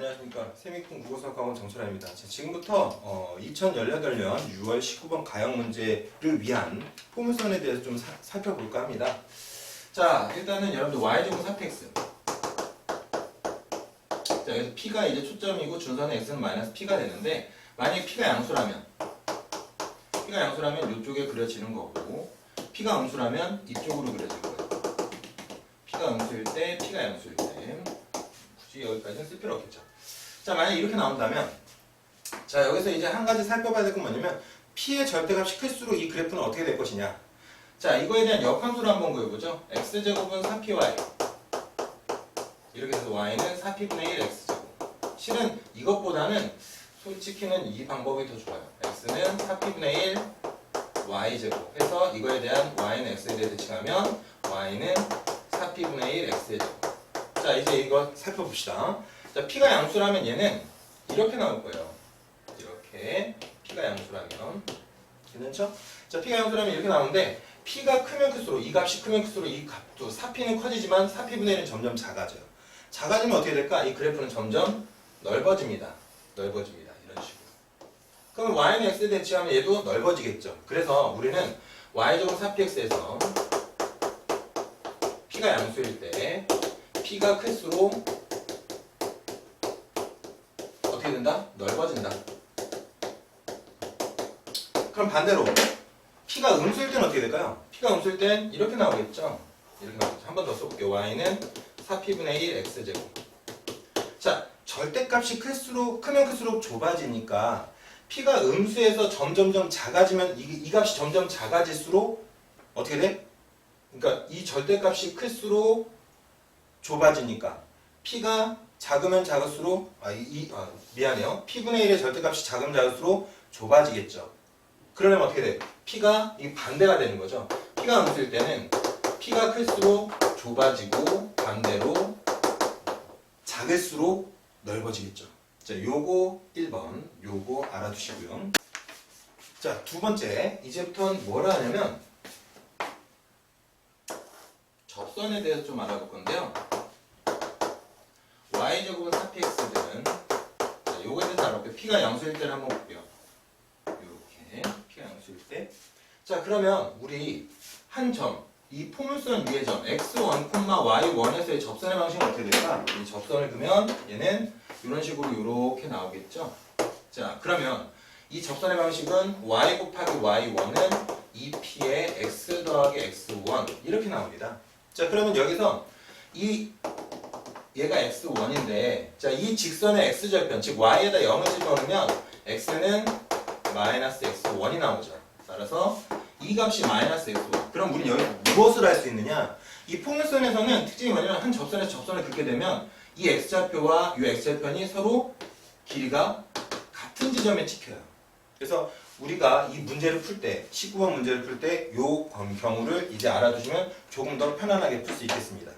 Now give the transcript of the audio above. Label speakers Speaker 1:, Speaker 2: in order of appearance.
Speaker 1: 안녕하십니까 세미콩 국어수학학원 정철아입니다. 자, 지금부터 어, 2018년 6월 19번 가형 문제를 위한 포물선에 대해서 좀 사- 살펴볼까 합니다. 자 일단은 여러분들 y제곱 4px 자 여기서 p가 이제 초점이고 준선의 x는 마이너스 p가 되는데 만약에 p가 양수라면 p가 양수라면 이쪽에 그려지는 거고 p가 음수라면 이쪽으로 그려질 거예요. p가 음수일 때 p가 양수일 때 굳이 여기까지는 쓸 필요 없겠죠. 자, 만약 이렇게 나온다면, 자, 여기서 이제 한 가지 살펴봐야 될 건 뭐냐면, P의 절대값이 클수록 이 그래프는 어떻게 될 것이냐. 자, 이거에 대한 역함수를 한번 그려보죠. X제곱은 4PY. 이렇게 해서 Y는 4P분의 1 X제곱. 실은 이것보다는 솔직히는 이 방법이 더 좋아요. X는 4P분의 1 Y제곱. 해서 이거에 대한 Y는 X에 대해 대칭하면 Y는 4P분의 1 X제곱. 자 이제 이거 살펴봅시다. 자 P가 양수라면 얘는 이렇게 나올 거예요. 이렇게 P가 양수라면 괜찮죠? 자 P가 양수라면 이렇게 나오는데 P가 크면 클수록 이 값이 크면 클수록 이 값도 4P는 커지지만 4P분의 1은 점점 작아져요. 작아지면 어떻게 될까? 이 그래프는 점점 넓어집니다. 넓어집니다. 이런 식으로. 그럼 y는 x에 대치하면 얘도 넓어지겠죠. 그래서 우리는 y제곱 4px에서 p가 양수일 때 P가 클수록 어떻게 된다? 넓어진다. 그럼 반대로 P가 음수일 때는 어떻게 될까요? P가 음수일 땐 이렇게 나오겠죠? 이렇게 나오겠죠. 한 번 더 써볼게요. Y는 4P분의 1 X제곱. 자, 절대값이 클수록, 크면 클수록 좁아지니까 P가 음수에서 점점점 작아지면 이, 이 값이 점점 작아질수록 어떻게 돼? 그러니까 이 절대값이 클수록 좁아지니까 P가 작으면 작을수록 아, 이, 이- 아, 미안해요. P분의 1의 절대값이 작으면 작을수록 좁아지겠죠. 그러면 어떻게 돼? P가 이 반대가 되는 거죠. P가 음수일 때는 P가 클수록 좁아지고 반대로 작을수록 넓어지겠죠. 자, 요거 1번 요거 알아두시고요. 자, 두 번째 이제부터는 뭐라 하냐면 접선에 대해서 좀 알아볼 건데요. Y제곱은 4px들은 자, 요거에 대해서 알아볼게요. p가 양수일 때를 한번 볼게요. 요렇게 p가 양수일 때. 자 그러면 우리 한 점, 이 포물선 위의 점 x1, y1에서의 접선의 방식은 어떻게 될까? 이 접선을 그면 얘는 이런 식으로 이렇게 나오겠죠? 자 그러면 이 접선의 방식은 y 곱하기 y1은 2p의 x 더하기 x1 이렇게 나옵니다. 자 그러면 여기서 이 얘가 x1인데 자 이 직선의 x절편 즉 y에다 0을 집어넣으면 x는 마이너스 x1이 나오죠. 따라서 이 값이 마이너스 x1 그럼 우리는 여기 무엇을 할 수 있느냐 이 포물선에서는 특징이 뭐냐면 한 접선에서 접선을 긋게 되면 이 x좌표와 이 x절편이 서로 길이가 같은 지점에 찍혀요. 그래서 우리가 이 문제를 풀 때, 19번 문제를 풀때요 경우를 이제 알아두시면 조금 더 편안하게 풀 수 있겠습니다.